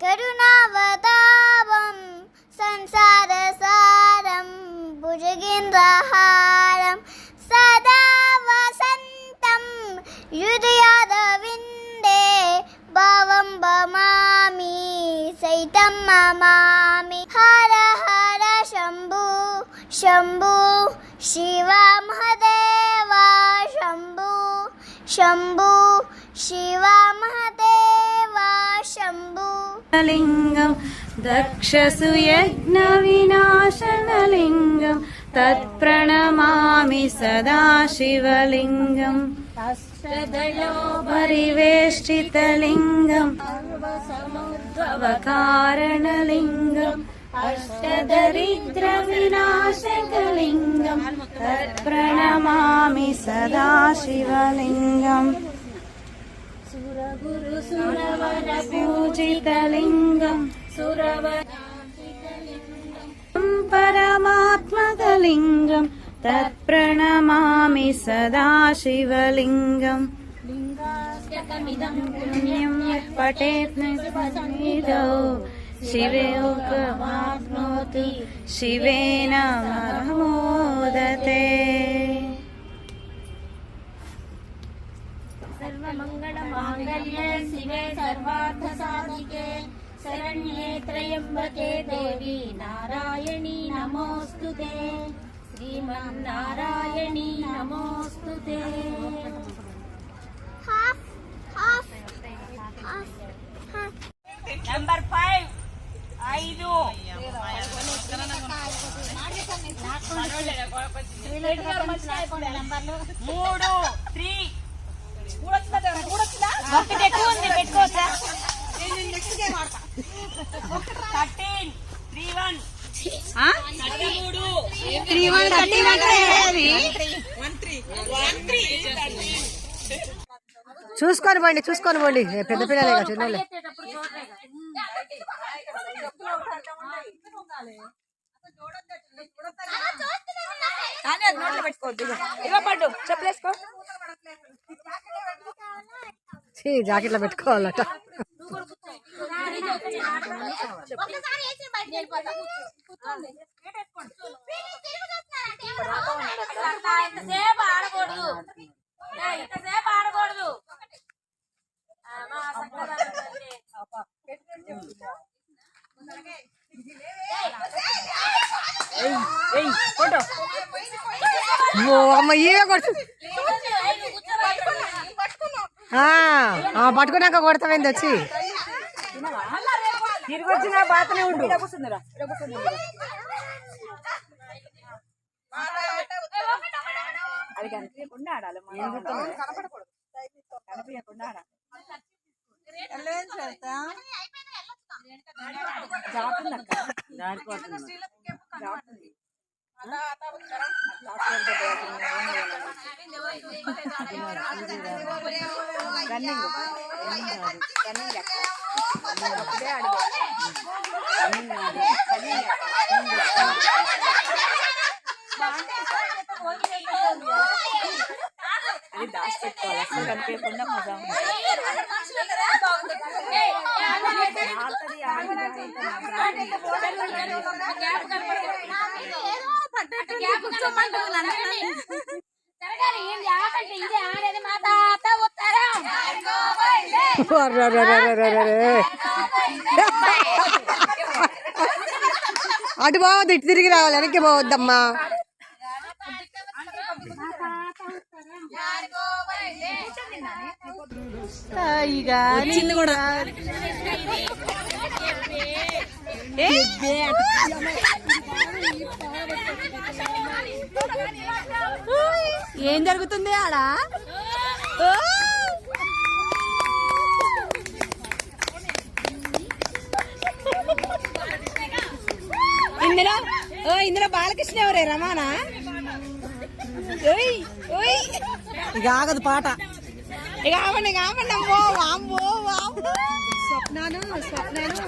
கருணாவதாபம் சம்சாரசாரம் புஜகின்றஹாரம் சதா வசந்தம் யுதயாதவிந்தே பவம் பமாமி சைதம் மமாமி ஹர ஹர शम्भु शम्भु शिवा महदेवा शम्भु शम्भु शिवा महदेव शम्भु। लिङ्गं दक्षसु यज्ञविनाशनलिङ्गं तत्प्रणमामि सदा शिवलिङ्गम् परिवेष्टितलिङ्गम् सर्वसमुद्भवकारणलिङ्गम् अष्टदरिद्रविनाशकलिङ्गम् तत्प्रणमामि सदा शिवलिङ्गम् सुरगुरुसुरवरपूजितलिङ्गम्। सुरवर परमात्मकलिङ्गम्। तत्प्रणमामि सदा शिवलिङ्गम् पुण्यं यः पठेत् शिवयोगमाप्नोति शिवेन मोदते त्र्यम्बके देवी नारायणी नमोऽस्तु ते श्रीमन्नारायणी नमोऽस्तु ते half half half half number five ఐదు మూడు త్రీ ఒకటి ఎక్కువ ఉంది పెట్టుకోవచ్చా థర్టీన్ త్రీ వన్. మూడు. చూసుకొని పోండి చూసుకొని పోండి. పెద్ద పిల్లలే కదా చిన్నోళ్ళే. జాకెట్లో పెట్టుకోవాలట. ఇంతసేపు ఆడకూడదు ఇంతసేపు ఆడకూడదు ఇవే కొడుతు పట్టుకున్నాక కొడతామేంది వచ్చి? తిరిగి వచ్చిన బాతనే ఉండు. అది కనిపించకుండా ఆడాలి కనిపించకుండా ఆడాలి. జారుతుంది రన్నింగ్ రన్నింగ్ రన్నింగ్ రన్నింగ్ అటు పోవద్దు ఇటు తిరిగి రావాలి. వెనక్కి పోవద్దమ్మా. వచ్చింది కూడా. ఏం? జరుగుతుంది ఆడ? ఇందులో ఓ ఇందులో బాలకృష్ణ ఎవరే? రమానా? ఓయ్ ఓయ్! ఇక ఆగదు పాట. ఇక ఆపండి ఇక ఆపండి అమ్మో వామ్మో వామ్మో స్వప్నాను స్వప్నాను